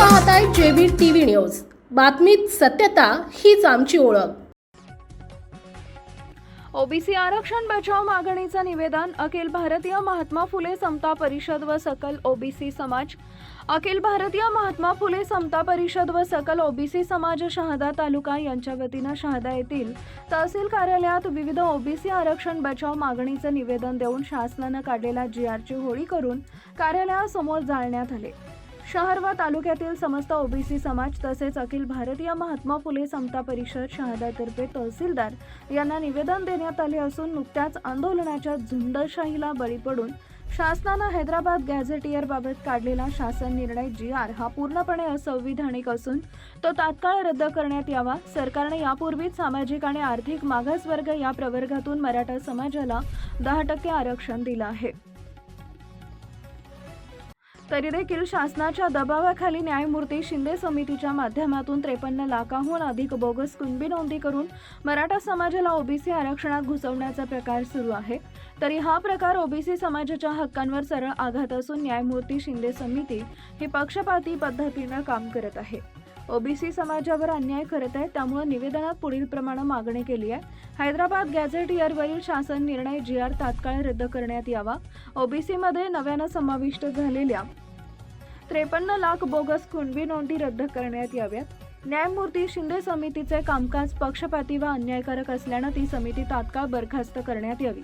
पाहताय JB TV news. बातमीत सत्यता हीच आमची ओळख. ओबीसी आरक्षण बचाव मागणीचं निवेदन. अखिल भारतीय महात्मा फुले समता परिषद व सकल ओबीसी समाज. अखिल भारतीय महात्मा फुले समता परिषद व सकल ओबीसी समाज शहादा तालुका यांच्या वतीनं शहादा येथील तहसील कार्यालयात विविध ओबीसी आरक्षण बचाव मागणीचं निवेदन देऊन शासनानं काढलेला जी आरची होळी करून कार्यालयासमोर जाळण्यात आले. शहर व तालुक्यातील समस्त ओबीसी समाज तसेच अखिल भारतीय महात्मा फुले समता परिषद शहादातर्फे तहसीलदार यांना निवेदन देण्यात आले असून नुकत्याच आंदोलनाच्या झुंडशाहीला बळी पडून शासनानं हैदराबाद गॅझेटियरबाबत काढलेला शासन निर्णय जी आर हा पूर्णपणे असंविधानिक असून तो तात्काळ रद्द करण्यात यावा. सरकारने यापूर्वीच सामाजिक आणि आर्थिक मागासवर्ग या प्रवर्गातून मराठा समाजाला दहा टक्के आरक्षण दिलं आहे. तरी देखील शासनाच्या दबावाखाली न्यायमूर्ती शिंदे समितीच्या माध्यमातून त्रेपन्न लाखाहून अधिक बोगस कुणबी नोंदी करून मराठा समाजाला ओबीसी आरक्षणात घुसवण्याचा प्रकार सुरू आहे. तरी हा प्रकार ओबीसी समाजाच्या हक्कांवर सरळ आघात असून न्यायमूर्ती शिंदे समिती ही पक्षपाती पद्धतीनं काम करत आहे. ओबीसी समाजावर अन्याय करत आहे त्यामुळे निवेदनात पुढील प्रमाणे मागणी केली आहे. हैदराबाद गॅझेट इयरवरील शासन निर्णय जी आर तात्काळ रद्द करण्यात यावा. ओबीसीमध्ये नव्यानं समाविष्ट झालेल्या त्रेपन्न लाख बोगस कुणबी नोंदी रद्द करण्यात याव्यात. न्यायमूर्ती शिंदे समितीचे कामकाज पक्षपाती व अन्यायकारक असल्यानं ती समिती तात्काळ बरखास्त करण्यात यावी.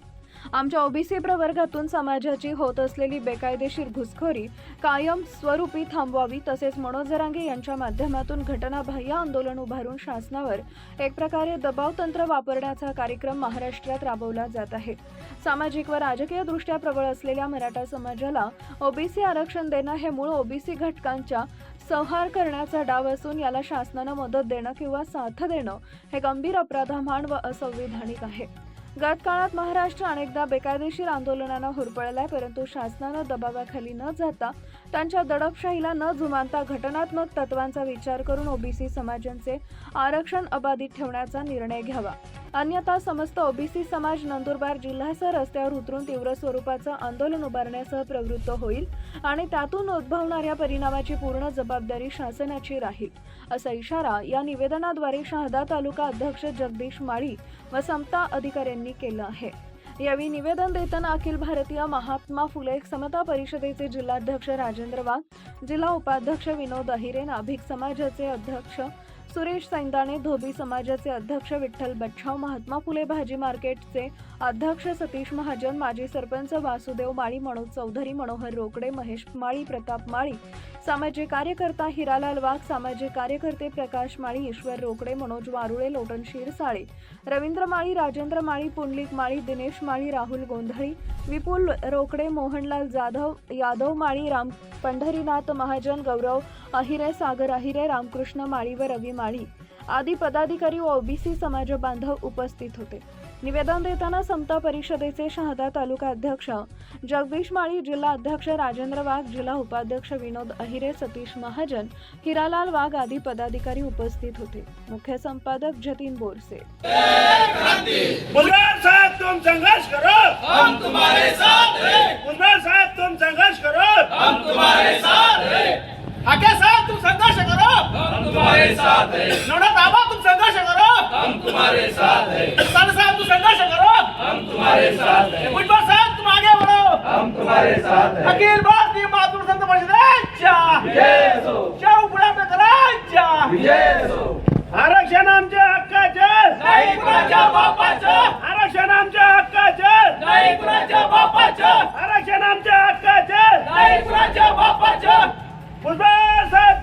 आमच्या ओबीसी प्रवर्गातून समाजाची होत असलेली बेकायदेशीर घुसखोरी कायम स्वरूपी थांबवावी तसेच मनोज जरांगे यांच्या माध्यमातून घटनाबाह्य आंदोलन उभारून शासनावर एक प्रकारे दबाव तंत्र वापरण्याचा कार्यक्रम महाराष्ट्रात राबवला जात आहे. सामाजिक व राजकीय दृष्ट्या प्रबळ असलेल्या मराठा समाजाला ओबीसी आरक्षण देणं हे मूळ ओबीसी घटकांच्या संहार करण्याचा डाव असून याला शासनानं मदत देणं किंवा साथ देणं हे गंभीर अपराधामान व असंविधानिक आहे. गत काळात महाराष्ट्र अनेकदा बेकायदेशीर आंदोलनानं आहे परंतु शासनानं दबावाखाली न जाता त्यांच्या दडपशाहीला न जुमानता घटनात्मक तत्वांचा विचार करून ओबीसी समाजांचे आरक्षण अबाधित ठेवण्याचा निर्णय घ्यावा. अन्यथा समस्त ओबीसी समाज नंदुरबार जिल्ह्यासह रस्त्यावर उतरून तीव्र स्वरूपाचं आंदोलन उभारण्यासह प्रवृत्त होईल आणि त्यातून उद्भवणाऱ्या परिणामाची पूर्ण जबाबदारी शासनाची राहील असा इशारा या निवेदनाद्वारे शहादा तालुका अध्यक्ष जगदीश माळी व समता अधिकाऱ्यांनी केलं आहे. यावेळी निवेदन देताना अखिल भारतीय महात्मा फुले समता परिषदेचे जिल्हाध्यक्ष राजेंद्र वाघ जिल्हा उपाध्यक्ष विनोद अहिरे नाभिक समाजाचे अध्यक्ष सुरेश सैंदाणे धोबी समाजाचे अध्यक्ष विठ्ठल बच्छाव महात्मा फुले भाजी मार्केटचे अध्यक्ष सतीश महाजन माजी सरपंच वासुदेव माळी मनोज चौधरी मनोहर रोकडे महेश माळी प्रताप माळी सामाजिक कार्यकर्ता हिरालाल वाघ सामाजिक कार्यकर्ते प्रकाश माळी ईश्वर रोकडे मनोज वारुळे लोटन शिरसाळे रवींद्र माळी राजेंद्र माळी पुंडलिक माळी दिनेश माळी राहुल गोंधळी विपुल रोकडे मोहनलाल जाधव यादव माळी राम पंढरीनाथ महाजन गौरव अहिरे सागर अहिरे रामकृष्ण माळी व रवी माळी. आदी पदाधिकारी व ओबीसी समाज बांधव उपस्थित होते. निवेदन देताना समता परिषदेचे शहादा तालुका अध्यक्ष जगदीश माळी जिल्हा अध्यक्ष राजेंद्र वाघ जिल्हा उपाध्यक्ष विनोद अहिरे सतीश महाजन हिरालाल वाघ आदी पदाधिकारी उपस्थित होते. मुख्य संपादक जतीन बोरसे. संघर्ष करो। हम तुम्हारे साथ हैं मुजरार साहब तुम संघर्ष करो हम तुम्हारे साथ हैं आके साहब तुम संघर्ष करो हम तुम्हारे साथ हैं। नोड़ा बाबा तुम संघर्ष करो। हम तुम्हारे साथ हैं। सन साहब तुम संघर्ष करो। हम तुम्हारे साथ हैं। मुजरार साहब तुम आगे बढ़ो। हम तुम्हारे साथ हैं। अखिल भारतीय महात्मा संत परिषदेच्या जय हो जय बुढा करायच्या आरक्षण आमच्या हक्काचे नाही कुणाच्या बापाचं? आरक्षण आमच्या हक्काचे नाही कुणाच्या बापाचं? आरक्षण आमच्या हक्काचे नाही कुणाच्या बापाचं मुजबार साहेब तुम संघर्ष करो हम तुम्हारे साथ हैं